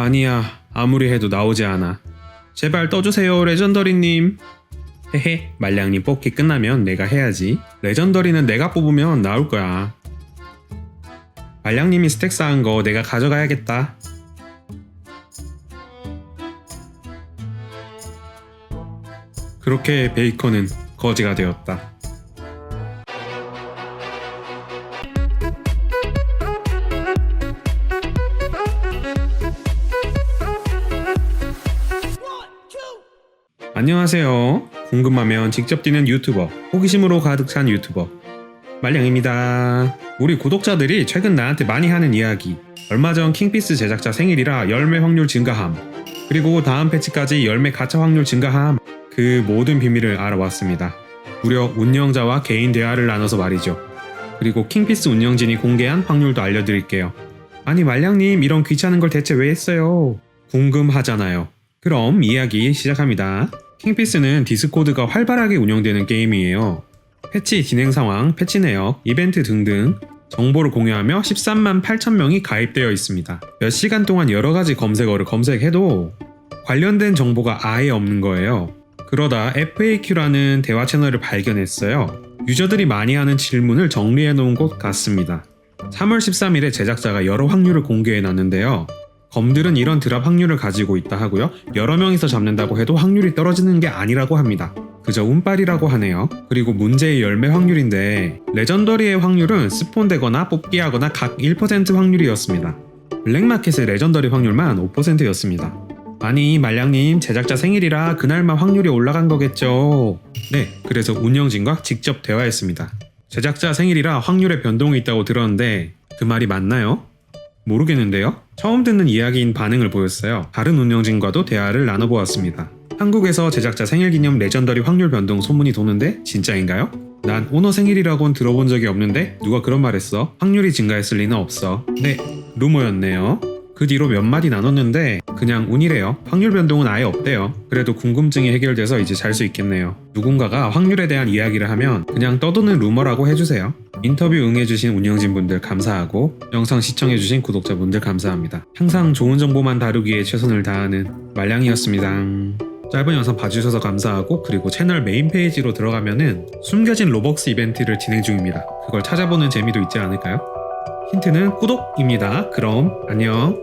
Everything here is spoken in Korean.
아니야, 아무리 해도 나오지 않아. 제발 떠주세요, 레전더리님. 헤헤, 말량님 뽑기 끝나면 내가 해야지. 레전더리는 내가 뽑으면 나올 거야. 말량님이 스택 쌓은 거 내가 가져가야겠다. 그렇게 베이컨은 거지가 되었다. 안녕하세요. 궁금하면 직접 뛰는 유튜버, 호기심으로 가득 찬 유튜버, 말량입니다. 우리 구독자들이 최근 나한테 많이 하는 이야기, 얼마 전 킹피스 제작자 생일이라 열매 확률 증가함, 그리고 다음 패치까지 열매 가차 확률 증가함, 그 모든 비밀을 알아왔습니다. 무려 운영자와 개인 대화를 나눠서 말이죠. 그리고 킹피스 운영진이 공개한 확률도 알려드릴게요. 아니 말량님 이런 귀찮은 걸 대체 왜 했어요? 궁금하잖아요. 그럼 이야기 시작합니다. 킹피스는 디스코드가 활발하게 운영되는 게임이에요. 패치 진행 상황, 패치 내역, 이벤트 등등 정보를 공유하며 13만 8천 명이 가입되어 있습니다. 몇 시간 동안 여러 가지 검색어를 검색해도 관련된 정보가 아예 없는 거예요. 그러다 FAQ라는 대화 채널을 발견했어요. 유저들이 많이 하는 질문을 정리해 놓은 곳 같습니다. 3월 13일에 제작자가 여러 확률을 공개해 놨는데요. 검들은 이런 드랍 확률을 가지고 있다 하고요. 여러 명이서 잡는다고 해도 확률이 떨어지는 게 아니라고 합니다. 그저 운빨이라고 하네요. 그리고 문제의 열매 확률인데 레전더리의 확률은 스폰되거나 뽑기하거나 각 1% 확률이었습니다. 블랙마켓의 레전더리 확률만 5%였습니다. 아니 말량님 제작자 생일이라 그날만 확률이 올라간 거겠죠. 네, 그래서 운영진과 직접 대화했습니다. 제작자 생일이라 확률에 변동이 있다고 들었는데 그 말이 맞나요? 모르겠는데요. 처음 듣는 이야기인 반응을 보였어요. 다른 운영진과도 대화를 나눠보았습니다. 한국에서 제작자 생일 기념 레전더리 확률 변동 소문이 도는데 진짜인가요? 난 오너 생일이라고는 들어본 적이 없는데 누가 그런 말 했어? 확률이 증가했을 리는 없어. 네, 루머였네요. 그 뒤로 몇 마디 나눴는데 그냥 운이래요. 확률 변동은 아예 없대요. 그래도 궁금증이 해결돼서 이제 잘 수 있겠네요. 누군가가 확률에 대한 이야기를 하면 그냥 떠도는 루머라고 해주세요. 인터뷰 응해주신 운영진분들 감사하고 영상 시청해주신 구독자분들 감사합니다. 항상 좋은 정보만 다루기에 최선을 다하는 말량이었습니다. 짧은 영상 봐주셔서 감사하고 그리고 채널 메인 페이지로 들어가면은 숨겨진 로벅스 이벤트를 진행 중입니다. 그걸 찾아보는 재미도 있지 않을까요? 힌트는 구독입니다. 그럼 안녕.